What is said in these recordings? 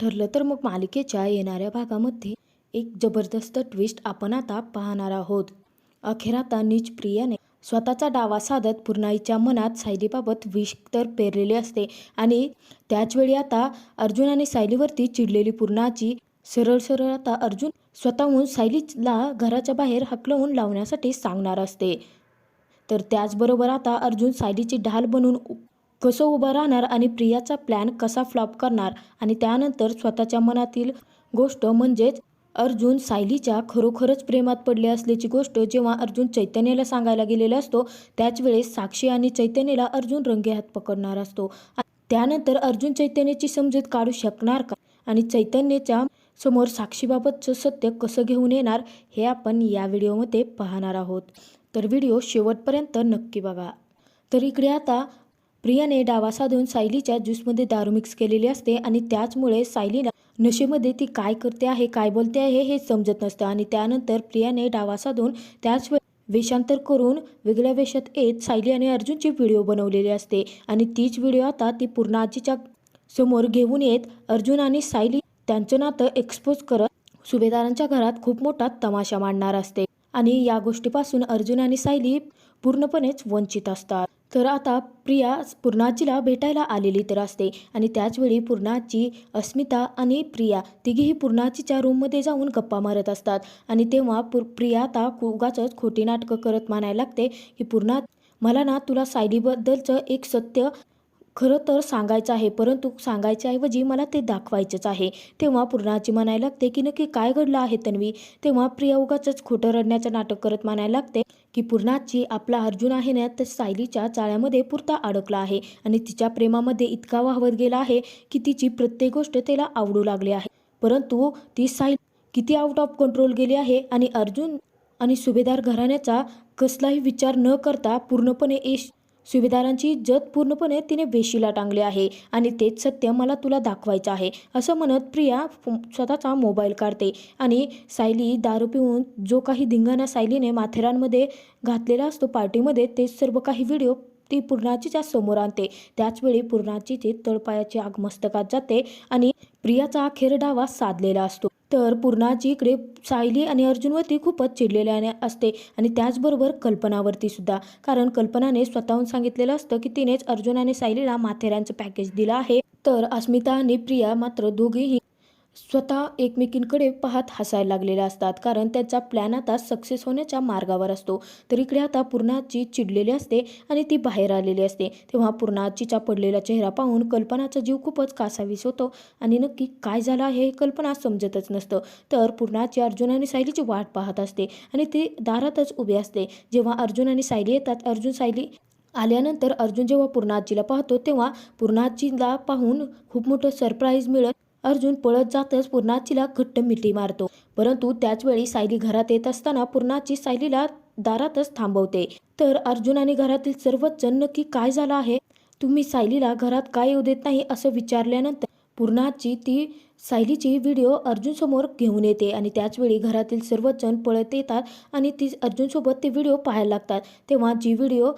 ठरलं तर मग मालिकेच्या येणाऱ्या भागामध्ये एक जबरदस्त ट्विस्ट आपण आता पाहणार आहोत. अखेर आता नीच प्रियाने स्वतःचा डावा साधत पूर्णाईच्या मनात सायलीबाबत विष तर पेरलेले असते आणि त्याचवेळी आता अर्जुन आणि सायलीवरती चिडलेली पूर्णाची सरळ सरळ आता अर्जुन स्वतःहून सायलीला घराच्या बाहेर हकलवून लावण्यासाठी सांगणार असते. तर त्याचबरोबर आता अर्जुन सायलीची ढाल बनून कसं उभं राहणार आणि प्रियाचा प्लॅन कसा फ्लॉप करणार आणि त्यानंतर स्वतःच्या मनातील गोष्ट म्हणजेच अर्जुन सायलीच्या खरोखरच प्रेमात पडले असल्याची गोष्ट जेव्हा अर्जुन चैतन्याला सांगायला गेलेला असतो त्याच वेळेस साक्षी आणि चैतन्याला अर्जुन रंगेहात पकडणार असतो. त्यानंतर अर्जुन चैतन्याची समजूत काढू शकणार का? आणि चैतन्याच्या समोर साक्षीबाबतचं सत्य कसं घेऊन येणार हे आपण या व्हिडिओमध्ये पाहणार आहोत. तर व्हिडिओ शेवटपर्यंत नक्की बघा. तर इकडे आता प्रियाने डावा साधून सायलीच्या ज्यूसमध्ये दारू मिक्स केलेली असते आणि त्याचमुळे सायलीला नशेमध्ये ती काय करते आहे काय बोलते आहे हे समजत नसतं आणि त्यानंतर प्रियाने डावा साधून त्याच वेषांतर करून वेगळ्या वेशात येत सायली आणि अर्जुनची व्हिडिओ बनवलेली असते आणि तीच व्हिडिओ आता ती पूर्ण आजीच्या समोर घेऊन येत अर्जुन आणि सायली त्यांचं नातं एक्सपोज करत सुभेदारांच्या घरात खूप मोठा तमाशा मांडणार असते. आणि या गोष्टीपासून अर्जुन आणि सायली पूर्णपणेच वंचित असतात. तर आता प्रिया पूर्णाजीला भेटायला आलेली तर असते आणि त्याचवेळी पूर्णाची अस्मिता आणि प्रिया तिघीही पूर्णाजीच्या रूममध्ये जाऊन गप्पा मारत असतात. आणि तेव्हा पुर प्रिया आता उगाचच खोटी नाटकं करत मानायला लागते की पूर्णा मला ना तुला सायलीबद्दलचं एक सत्य खरं तर सांगायचं आहे परंतु सांगायच्या ऐवजी मला ते दाखवायचंच आहे. तेव्हा पूर्णाची म्हणायला लागते की नक्की काय घडलं आहे तन्वी? तेव्हा प्रिया उगाच खोटं रडण्याचं नाटक करत म्हणायला लागते की पूर्णाची आपला अर्जुन आहे ना तर सायलीच्या चाळ्यामध्ये पुरता अडकला आहे आणि तिच्या प्रेमामध्ये इतका वाहवत गेला आहे की तिची प्रत्येक गोष्ट त्याला आवडू लागली आहे. परंतु ती सायली किती आउट ऑफ कंट्रोल गेली आहे आणि अर्जुन आणि सुभेदार घराण्याचा कसलाही विचार न करता पूर्णपणे एश सुभेदारांची जत पूर्णपणे तिने वेशीला टांगली आहे आणि तेच सत्य मला तुला दाखवायचं आहे असं म्हणत प्रिया स्वतःचा मोबाईल काढते आणि सायली दारू पिऊन जो काही धिंगाणा सायलीने माथेरानमध्ये घातलेला असतो पार्टीमध्ये तेच सर्व काही व्हिडिओ ती पूर्णाचीच्या समोर आणते. त्याचवेळी पूर्णाचीचे तळपायाचे आगमस्तकात जाते आणि प्रियाचा अखेर डावा साधलेला असतो. तर पूर्णाची इकडे सायली आणि अर्जुनवरती खूपच चिडलेल्याने असते आणि त्याचबरोबर कल्पनावरती सुद्धा. कारण कल्पनाने स्वतःहून सांगितलेलं असतं की तिनेच अर्जुन आणि सायलीला माथेरानचं पॅकेज दिलं आहे. तर अस्मिता आणि प्रिया मात्र दोघेही स्वतः एकमेकींकडे पाहत हसायला लागलेल्या असतात कारण त्यांचा प्लॅन आता सक्सेस होण्याच्या मार्गावर असतो. तर इकडे आता पूर्णाची चिडलेली असते आणि ती बाहेर आलेली असते. तेव्हा पूर्णाचीचा पडलेला चेहरा पाहून कल्पनाचा जीव खूपच कासावीस होतो आणि नक्की काय झालं हे कल्पना समजतच नसतं. तर पूर्णाची अर्जुन आणि सायलीची वाट पाहत असते आणि ती दारातच उभी असते. जेव्हा अर्जुन आणि सायली येतात अर्जुन सायली आल्यानंतर अर्जुन जेव्हा पूर्णाजीला पाहतो तेव्हा पूर्णाजीला पाहून खूप मोठं सरप्राईज मिळत अर्जुन पळत जातच पूर्णाचीला घट्ट मिठी मारतो. परंतु त्याचवेळी सायली घरात येत असताना पूर्णाची सायलीला दारातच थांबवते. तर अर्जुन आणि घरातील सर्वच जण नक्की काय झालं आहे? तुम्ही सायलीला घरात काय येऊ देत नाही असं विचारल्यानंतर पूर्णाची ती सायलीची व्हिडिओ अर्जुनसमोर घेऊन येते आणि त्याचवेळी घरातील सर्वच जण पळत येतात आणि ती अर्जुनसोबत ते व्हिडिओ पाहायला लागतात. तेव्हा जी व्हिडिओ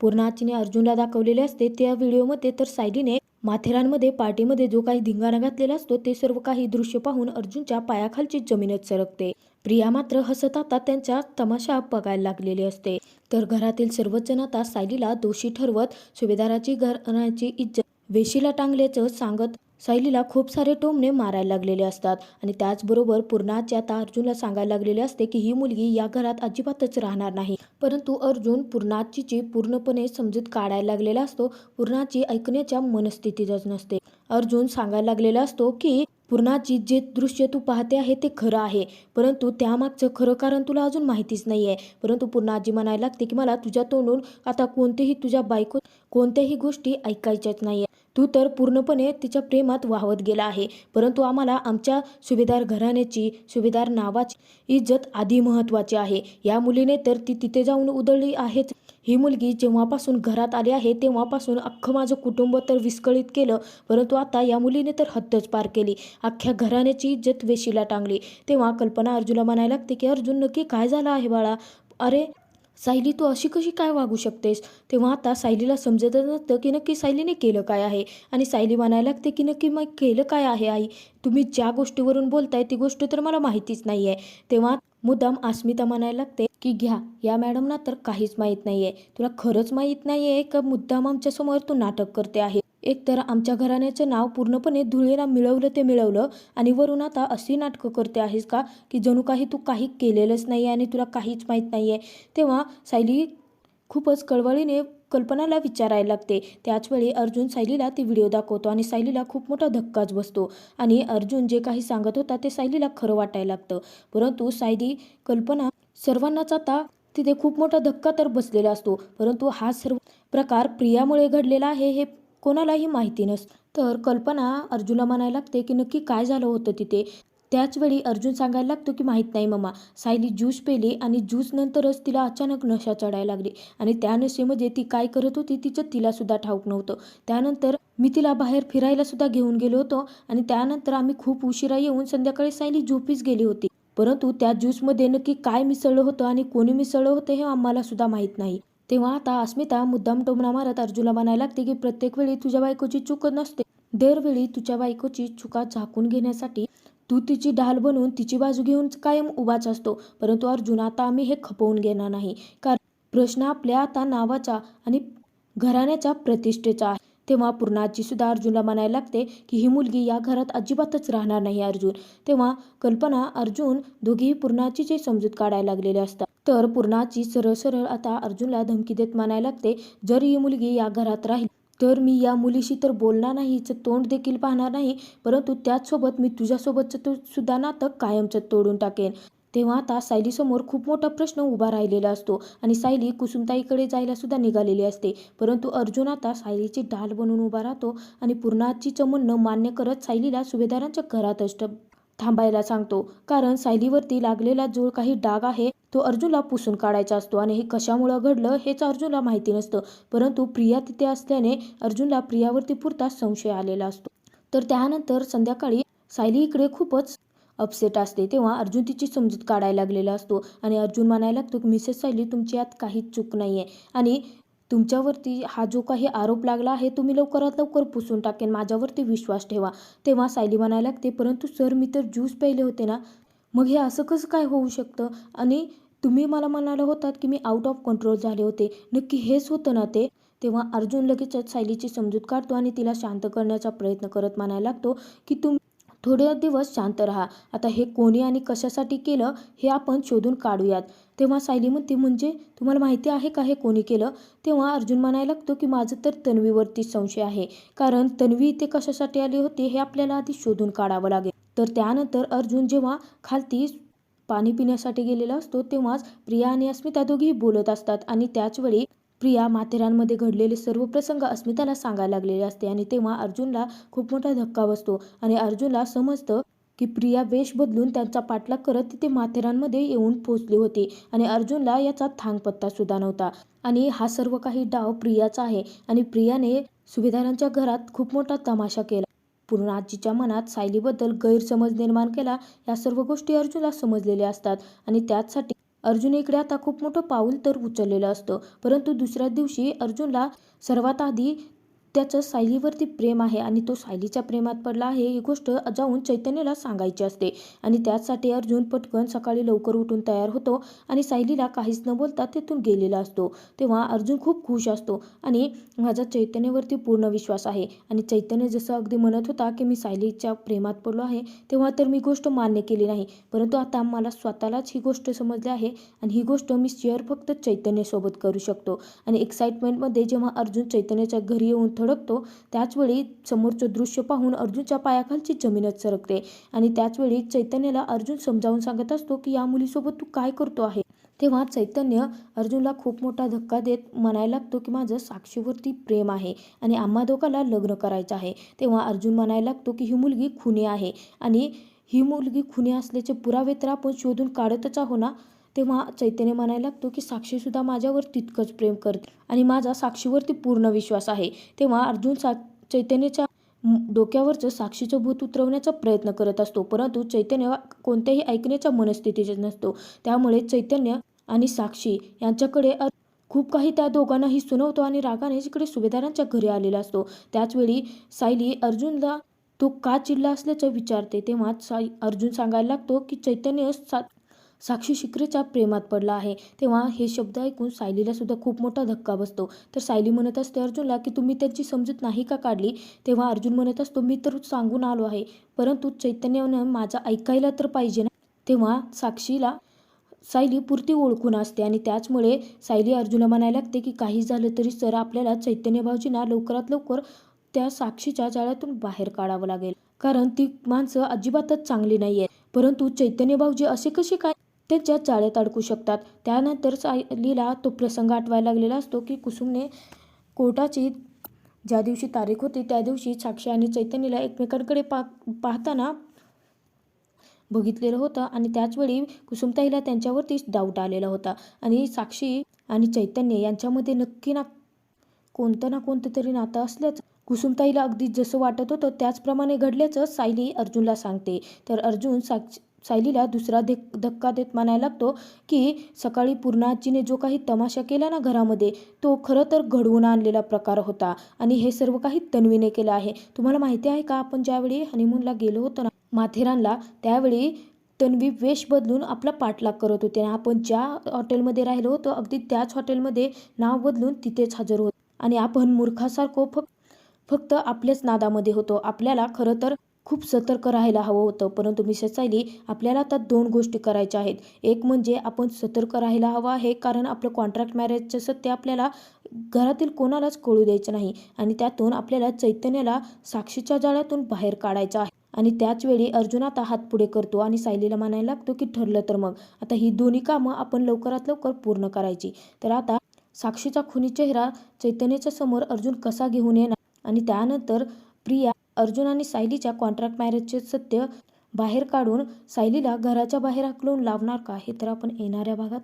पूर्णाचीने अर्जुनला दाखवलेले असते त्या व्हिडिओमध्ये तर सायलीने माथेरानमध्ये पार्टीमध्ये जो काही धिंगाणा घातलेला असतो ते सर्व काही दृश्य पाहून अर्जुनच्या पायाखालची जमीनच सरकते. प्रिया मात्र हसत आता त्यांच्या तमाशा बघायला लागलेली असते. तर घरातील सर्वच जण आता सायलीला दोषी ठरवत सुभेदाराची घराण्याची इज्जत वेशीला टांगल्याचं सांगत सायलीला खूप सारे टोमणे मारायला लागलेले असतात आणि त्याचबरोबर पूर्णाची आता अर्जुनला सांगायला लागलेले असते की ही मुलगी या घरात अजिबातच राहणार नाही. परंतु अर्जुन पूर्णाचीची पूर्णपणे समजूत काढायला लागलेला असतो. पूर्णाची ऐकण्याच्या मनस्थितीतच नसते. अर्जुन सांगायला लागलेला असतो की पूर्णाची जे दृश्य तू पाहते आहे ते खरं आहे. परंतु त्यामागचं खरं कारण तुला अजून माहितीच नाही आहे परंतु पूर्णाजी म्हणायला लागते की मला तुझ्या तोंडून आता कोणतेही तुझ्या बायको कोणत्याही गोष्टी ऐकायच्याच नाही तू तर पूर्णपणे तिच्या प्रेमात वाहवत गेला आहे. परंतु आम्हाला आमच्या सुभेदार घराण्याची सुभेदार नावाची इज्जत आधी महत्त्वाची आहे. या मुलीने तर ती तिथे जाऊन उधळली आहेच. ही मुलगी जेव्हापासून घरात आली आहे तेव्हापासून अख्खं माझं कुटुंब तर विस्कळीत केलं. परंतु आता या मुलीने तर हद्दच पार केली. अख्ख्या घराण्याची इज्जत वेशीला टांगली. तेव्हा कल्पना अर्जुनला म्हणायला लागते की अर्जुन नक्की काय झालं आहे बाळा? अरे सायली तू अशी कशी काय वागू शकतेस? तेव्हा आता सायलीला समजतच नसतं की नक्की सायलीने केलं काय आहे. आणि सायली म्हणायला लागते की नक्की मग केलं काय आहे आई? तुम्ही ज्या गोष्टीवरून बोलताय ती गोष्ट तर मला माहितीच नाही आहे तेव्हा मुद्दाम अस्मिता म्हणायला लागते की घ्या या मॅडमना तर काहीच माहीत नाही आहे तुला खरंच माहीत नाही आहे का मुद्दाम आमच्यासमोर तू नाटक करते आहे? एकतर आमच्या घराण्याचं नाव पूर्णपणे धुळेला मिळवलं ते मिळवलं आणि वरून आता अशी नाटकं करते आहेस का? की जणू काही तू काही केलेलंच नाही आहे आणि तुला काहीच माहीत नाही आहे तेव्हा सायली खूपच कळवळीने कल्पनाला विचारायला लागते. त्याचवेळी अर्जुन सायलीला ती व्हिडिओ दाखवतो आणि सायलीला खूप मोठा धक्काच बसतो आणि अर्जुन जे काही सांगत होता ते सायलीला खरं वाटायला लागतं. परंतु सायली कल्पना सर्वांनाच आता तिथे खूप मोठा धक्का तर बसलेला असतो. परंतु हा सर्व प्रकार प्रियामुळे घडलेला आहे हे कोणालाही माहिती नसतं तर कल्पना अर्जुनला म्हणायला लागते की नक्की काय झालं होतं तिथे? त्याचवेळी अर्जुन सांगायला लागतो की माहीत नाही मम्मा सायली ज्यूस पेली आणि ज्यूस नंतरच तिला अचानक नशा चढायला लागली. आणि त्या नशेमध्ये ती काय करत होती तिचं तिलासुद्धा ठाऊक नव्हतं. त्यानंतर मी तिला बाहेर फिरायला सुद्धा घेऊन गेलो होतो आणि त्यानंतर आम्ही खूप उशिरा येऊन संध्याकाळी सायली झोपीच गेली होती. परंतु त्या ज्यूसमध्ये नक्की काय मिसळलं होतं आणि कोणी मिसळलं होतं हे आम्हाला सुद्धा माहीत नाही. तेव्हा आता अस्मिता मुद्दाम टोमणा मारत अर्जुनला म्हणायला लागते की प्रत्येक वेळी तुझ्या बायकोची चूक नसते. दरवेळी तुझ्या बायकोची चुका झाकून घेण्यासाठी तू तिची ढाल बनवून तिची बाजू घेऊन कायम उभाच असतो. परंतु अर्जुन आता आम्ही हे खपवून घेणार नाही. कारण प्रश्न आपल्या आता नावाचा आणि घराण्याच्या प्रतिष्ठेचा आहे. तेव्हा पूर्णाची सुद्धा अर्जुनला म्हणायला लागते की ही मुलगी या घरात अजिबातच राहणार नाही अर्जुन. तेव्हा कल्पना अर्जुन दोघेही पूर्णाची जे समजूत काढायला लागलेले असतात. तर पूर्णाची सरळ सरळ आता अर्जुनला धमकी देत म्हणायला लागते जर ही मुलगी या घरात राहील तर मी या मुलीशी तर बोलणार नाही हिचं तोंड देखील पाहणार नाही परंतु त्याचसोबत मी तुझ्यासोबतचं सुद्धा नातं कायमचं तोडून टाकेन. तेव्हा आता सायलीसमोर खूप मोठा प्रश्न उभा राहिलेला असतो आणि सायली कुसुमताईकडे जायला सुद्धा निघालेली असते. परंतु अर्जुन आता सायलीची ढाल बनून उभा राहतो आणि पूर्णाची म्हणणं मान्य करत सायलीला सुभेदारांच्या घरात अष्ट थांबायला सांगतो. कारण सायलीवरती लागलेला जो काही डाग आहे तो अर्जुनला पुसून काढायचा असतो आणि हे कशामुळं घडलं हेच अर्जुनला माहिती नसतं. परंतु प्रिया तिथे असल्याने अर्जुनला प्रियावरती पुरता संशय आलेला असतो. तर त्यानंतर संध्याकाळी सायली इकडे खूपच अपसेट असते. तेव्हा अर्जुन तिची समजूत काढायला लागलेला असतो आणि अर्जुन म्हणायला लागतो की मिसेस सायली तुमची यात काहीच चूक नाही आहे आणि तुमच्यावरती हा जो काही आरोप लागला आहे तुम्ही लवकरात लवकर पुसून टाकेन. माझ्यावरती विश्वास ठेवा. तेव्हा सायली म्हणायला लागते परंतु सर मी तर ज्यूस प्यायले होते ना. मग हे असं कसं काय होऊ शकतं? आणि तुम्ही मला म्हणाला होतात की मी आउट ऑफ कंट्रोल झाले होते. नक्की हेच होतं ना ते? तेव्हा अर्जुन लगेचच सायलीची समजूत काढतो आणि तिला शांत करण्याचा प्रयत्न करत म्हणायला लागतो की तुम थोडे दिवस शांत राहा. आता हे कोणी आणि कशासाठी केलं हे आपण शोधून काढूयात. तेव्हा सायली म्हणते म्हणजे तुम्हाला माहिती आहे का हे कोणी केलं? तेव्हा अर्जुन म्हणायला लागतो की माझं तर तन्वीवरती संशय आहे. कारण तन्वी इथे कशासाठी आली होती हे आपल्याला आधी शोधून काढावं लागेल. तर त्यानंतर अर्जुन जेव्हा खालती पाणी पिण्यासाठी गेलेला असतो तेव्हाच प्रिया आणि अस्मिता दोघीही बोलत असतात. आणि त्याचवेळी प्रिया माथेरानमध्ये घडलेले सर्व प्रसंग अस्मिताला सांगायला लागलेले असते आणि तेव्हा अर्जुनला खूप मोठा धक्का बसतो आणि अर्जुनला समजतं की प्रिया वेश बदलून त्यांचा पाठलाग करत तिथे माथेरानमध्ये येऊन पोहोचली होती आणि अर्जुनला याचा थांगपत्ता सुद्धा नव्हता. आणि हा सर्व काही डाव प्रियाचा आहे आणि प्रियाने सुभेदारांच्या घरात खूप मोठा तमाशा केला. पूर्ण आजीच्या मनात सायलीबद्दल गैरसमज निर्माण केला. या सर्व गोष्टी अर्जुनला समजलेल्या असतात आणि त्याचसाठी अर्जुन इकडे आता खूप मोठं पाऊल तर उचललेलं असतं. परंतु दुसऱ्या दिवशी अर्जुनला सर्वात आधी त्याचं सायलीवरती प्रेम आहे आणि तो सायलीच्या प्रेमात पडला आहे ही गोष्ट जाऊन चैतन्यला सांगायची असते. आणि त्याचसाठी अर्जुन पटकन सकाळी लवकर उठून तयार होतो आणि सायलीला काहीच न बोलता तिथून गेलेला असतो. तेव्हा अर्जुन खूप खुश असतो आणि माझा चैतन्यवरती पूर्ण विश्वास आहे. आणि चैतन्य जसं अगदी म्हणत होता की मी सायलीच्या प्रेमात पडलो आहे तेव्हा तर मी गोष्ट मान्य केली नाही. परंतु आता मला स्वतःलाच ही गोष्ट समजली आहे आणि ही गोष्ट मी शेअर फक्त चैतन्यसोबत करू शकतो. आणि एक्साइटमेंटमध्ये जेव्हा अर्जुन चैतन्याच्या घरी येऊन धडकतो त्याचवेळी समोरचं दृश्य पाहून अर्जुनच्या पायाखालची जमीनच सरकते आणि त्याचवेळी चैतन्याला अर्जुन समजावून सांगत असतो की या मुलीसोबत तू काय करतो आहे? तेव्हा चैतन्य अर्जुनला खूप मोठा धक्का देत म्हणायला लागतो की माझं साक्षीवरती प्रेम आहे आणि आम्हा दोघाला लग्न करायचं आहे. तेव्हा अर्जुन म्हणायला लागतो की ही मुलगी खुनी आहे आणि ही मुलगी खुनी असल्याचे पुरावे तर आपण शोधून काढतच आहो ना? तेव्हा चैतन्य म्हणायला लागतो की साक्षीसुद्धा माझ्यावर तितकंच प्रेम करते आणि माझा साक्षीवरती पूर्ण विश्वास आहे. तेव्हा अर्जुन सा चैतन्याच्या डोक्यावरचं साक्षीचं भूत उतरवण्याचा प्रयत्न करत असतो. परंतु चैतन्य कोणत्याही ऐकण्याच्या मनस्थितीचे नसतो. त्यामुळे चैतन्य आणि साक्षी यांच्याकडे खूप काही त्या दोघांनाही सुनवतो आणि रागाने जिकडे सुभेदारांच्या घरी आलेला असतो. त्याचवेळी सायली अर्जुनला तो का चिडला असल्याचं विचारते? तेव्हा साई अर्जुन सांगायला लागतो की चैतन्य सा साक्षी शिकरेच्या प्रेमात पडला आहे. तेव्हा हे शब्द ऐकून सायलीला सुद्धा खूप मोठा धक्का बसतो. तर सायली म्हणत असते अर्जुनला की तुम्ही त्यांची समजूत नाही का काढली? तेव्हा अर्जुन म्हणत असतो मी तर सांगून आलो आहे परंतु चैतन्यानं माझा ऐकायला तर पाहिजे ना? तेव्हा साक्षीला सायली पुरती ओळखून असते आणि त्याचमुळे सायली अर्जुनला म्हणायला लागते की काही झालं तरी सर आपल्याला चैतन्य भाऊजींना लवकरात लवकर त्या साक्षीच्या जाळ्यातून बाहेर काढावं लागेल. कारण ती माणसं अजिबातच चांगली नाही आहेत परंतु चैतन्य भाऊजी असे कसे काय त्यांच्या जाळ्यात अडकू शकतात त्यानंतर सायलीला तो प्रसंग आठवायला लागलेला असतो की कुसुमने कोर्टाची ज्या दिवशी तारीख होती त्या दिवशी साक्षी आणि चैतन्यला एकमेकांकडे पा पाहताना बघितलेलं होतं आणि त्याचवेळी कुसुमताईला त्यांच्यावरतीच डाऊट आलेला होता आणि साक्षी आणि चैतन्य यांच्यामध्ये नक्की ना कोणतं ना कोणतं तरी नातं असल्याचं कुसुमताईला अगदी जसं वाटत होतं त्याचप्रमाणे घडल्याचं सायली अर्जुनला सांगते. तर अर्जुन साक्षी सायलीला दुसरा धे धक्का देत म्हणायला लागतो की सकाळी पूर्णाजीने जो काही तमाशा केला ना घरामध्ये तो खरं तर घडवून आणलेला प्रकार होता. आणि हे सर्व काही तन्वीने केलं आहे. तुम्हाला माहिती आहे का आपण ज्यावेळी हनीमूनला गेलो होतो ना माथेरानला त्यावेळी तन्वी वेश बदलून आपला पाठलाग करत होते. आणि आपण ज्या हॉटेलमध्ये राहिलो होतो अगदी त्याच हॉटेलमध्ये नाव बदलून तिथेच हजर होतो. आणि आपण मूर्खासारखं फक्त फक्त आपल्याच नादामध्ये होतो. आपल्याला खरं तर खूप सतर्क राहायला हवं होतं. परंतु मिसेस सायली आपल्याला आता दोन गोष्टी करायच्या आहेत. एक म्हणजे आपण सतर्क राहायला हवं आहे कारण आपलं कॉन्ट्रॅक्ट मॅरेजचं सत्य आपल्याला घरातील कोणालाच कळू द्यायचं नाही आणि त्यातून आपल्याला चैतन्याला साक्षीच्या जाळ्यातून बाहेर काढायचं आहे. आणि त्याचवेळी अर्जुन आता हात पुढे करतो आणि सायलीला म्हणायला लागतो की ठरलं तर मग. आता ही दोन्ही कामं आपण लवकरात लवकर पूर्ण करायची. तर आता साक्षीचा खुनी चेहरा चैतन्याच्या समोर अर्जुन कसा घेऊन येणार? आणि त्यानंतर प्रिया अर्जुन आणि सायलीच्या कॉन्ट्रॅक्ट मॅरेजचे सत्य बाहेर काढून सायलीला घराच्या बाहेर हकलून लावणार का हे तर आपण येणाऱ्या भागात